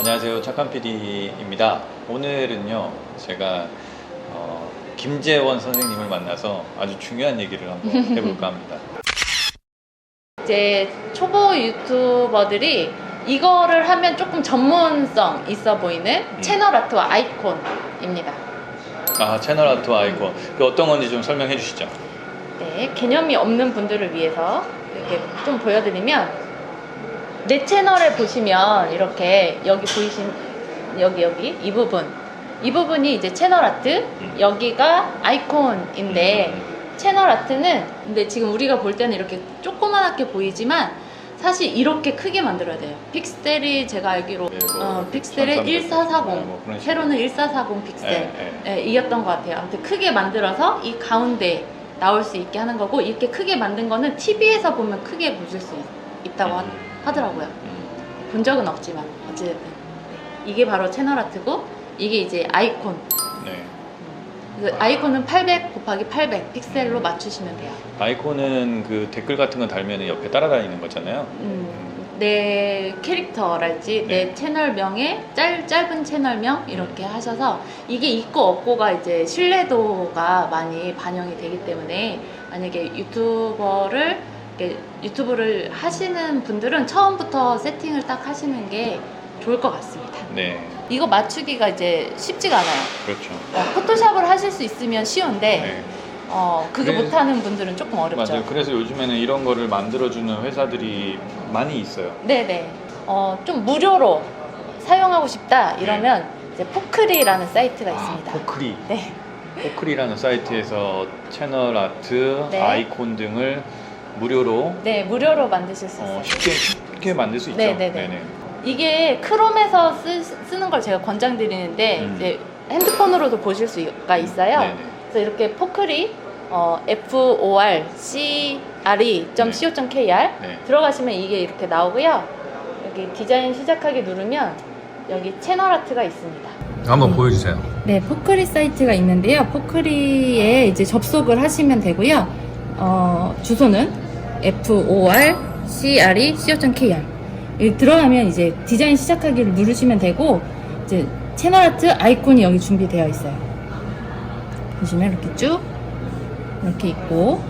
안녕하세요. 착한 PD입니다. 오늘은요, 제가 어, 김재원 선생님을 만나서 아주 중요한 얘기를 한번 해볼까 합니다. 이제 초보 유튜버들이 이거를 하면 조금 전문성 있어 보이는 음. 채널 아트와 아이콘입니다. 아, 채널 아트 아이콘. 그 어떤 건지 좀 설명해 주시죠. 네, 개념이 없는 분들을 위해서 이렇게 좀 보여드리면 내 채널에 보시면 이렇게 여기 보이신 여기 여기 이 부분 이 부분이 이제 채널 아트 음. 여기가 아이콘인데 음, 채널 아트는 근데 지금 우리가 볼 때는 이렇게 조그만하게 보이지만 사실 이렇게 크게 만들어야 돼요. 픽셀이 제가 알기로 네, 뭐 어, 픽셀이 1300, 1440뭐 그런 식으로. 세로는 1440 픽셀 네, 네. 네, 이었던 것 같아요. 아무튼 크게 만들어서 이 가운데 나올 수 있게 하는 거고 이렇게 크게 만든 거는 TV에서 보면 크게 보실 수 있, 다고 음. 하더라고요. 음, 본 적은 없지만 어쨌든 네. 이게 바로 채널 아트고 이게 이제 아이콘. 네. 그래서 아이콘은 800 곱하기 800 픽셀로 맞추시면 돼요. 아이콘은 그 댓글 같은 거 달면 옆에 따라다니는 거잖아요. 음, 내 캐릭터랄지 네. 내 채널명에 짧, 짧은 채널명 이렇게 하셔서 이게 있고 없고가 이제 신뢰도가 많이 반영이 되기 때문에 만약에 유튜버를 이렇게 유튜브를 하시는 분들은 처음부터 세팅을 딱 하시는 게 좋을 것 같습니다. 네. 이거 맞추기가 이제 쉽지가 않아요. 그렇죠. 어, 포토샵을 하실 수 있으면 쉬운데 네. 어, 그게 그래- 못하는 분들은 조금 어렵죠. 맞아요. 그래서 요즘에는 이런 거를 만들어주는 회사들이 많이 있어요. 네네. 어, 좀 무료로 사용하고 싶다 이러면 이제 포크리라는 사이트가 있습니다. 아, 포크리. 네. 포크리라는 사이트에서 채널 아트, 네. 아이콘 등을 무료로 네, 무료로 만드실 수 있어요. 어, 쉽게 쉽게 만들 수 있죠. 네, 네, 네. 이게 크롬에서 쓰, 쓰는 걸 제가 권장드리는데 음. 이제 핸드폰으로도 보실 수가 있어요. 네 네. 그래서 이렇게 포크리 어, f o r c r e c o k r 네. 들어가시면 이게 이렇게 나오고요. 여기 디자인 시작하기 누르면 여기 채널 아트가 있습니다. 한번 음. 보여주세요. 네, 포크리 사이트가 있는데요. 포크리에 이제 접속을 하시면 되고요. 어, 주소는 forcre.co.kr. 여기 들어가면 이제 디자인 시작하기를 누르시면 되고, 이제 채널 아트 아이콘이 여기 준비되어 있어요. 보시면 이렇게 쭉, 이렇게 있고,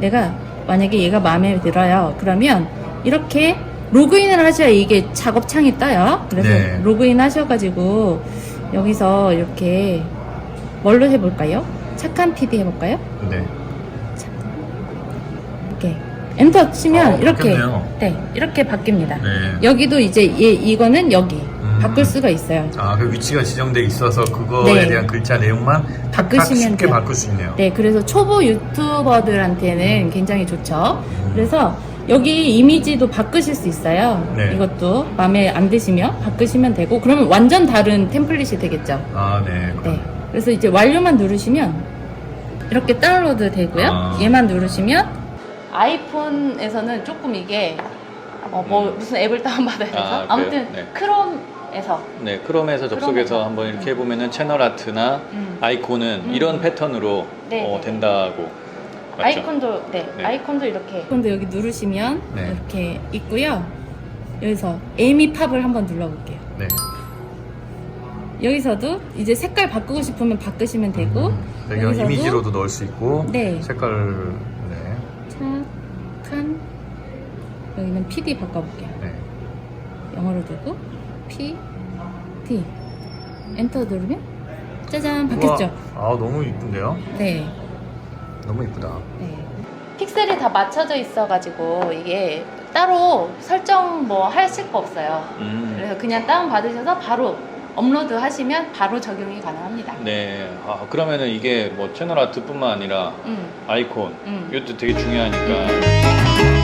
내가 만약에 얘가 마음에 들어요. 그러면 이렇게 로그인을 하셔야 이게 작업창이 떠요. 그래서 네. 로그인 하셔가지고 여기서 이렇게 뭘로 해볼까요? 착한 PD 해볼까요? 네. 엔터 치면 어, 이렇게 바뀌었네요. 네 이렇게 바뀝니다. 네. 여기도 이제 얘, 이거는 여기 음. 바꿀 수가 있어요. 아, 그 위치가 지정돼 있어서 그거에 네. 대한 글자 내용만 바꾸시면 쉽게 돼요. 바꿀 수 있네요. 네, 그래서 초보 유튜버들한테는 굉장히 좋죠. 음. 그래서 여기 이미지도 바꾸실 수 있어요. 네. 이것도 마음에 안 드시면 바꾸시면 되고 그러면 완전 다른 템플릿이 되겠죠. 아, 네. 네. 그래서 이제 완료만 누르시면 이렇게 다운로드 되고요. 아. 얘만 누르시면 아이폰에서는 조금 이게 어, 뭐 음. 무슨 앱을 다운받아야 돼서 아, 그래요? 아무튼 네. 크롬에서 네, 크롬에서 접속해서. 한번 이렇게 해보면은 채널 아트나 음. 아이콘은 음. 이런 패턴으로 네, 어, 네. 된다고 맞죠? 아이콘도 네, 네. 아이콘도 이렇게 아이콘도 여기 누르시면 네. 이렇게 있고요. 여기서 에이미 팝을 한번 눌러볼게요. 네. 여기서도 이제 색깔 바꾸고 싶으면 바꾸시면 되고 음, 배경 여기서도- 이미지로도 넣을 수 있고 네. 색깔 네. 착한 여기는 PD 바꿔볼게요. 네. 영어로 두고 P D 엔터 누르면 짜잔 바뀌었죠. 우와, 아, 너무 이쁜데요? 네. 너무 이쁘다. 네. 픽셀이 다 맞춰져 있어가지고 이게 따로 설정 뭐 하실 거 없어요. 음. 그래서 그냥 다운 받으셔서 바로 업로드 하시면 바로 적용이 가능합니다. 네. 아, 그러면은 이게 뭐 채널 아트뿐만 아니라 음, 아이콘 음. 이것도 되게 중요하니까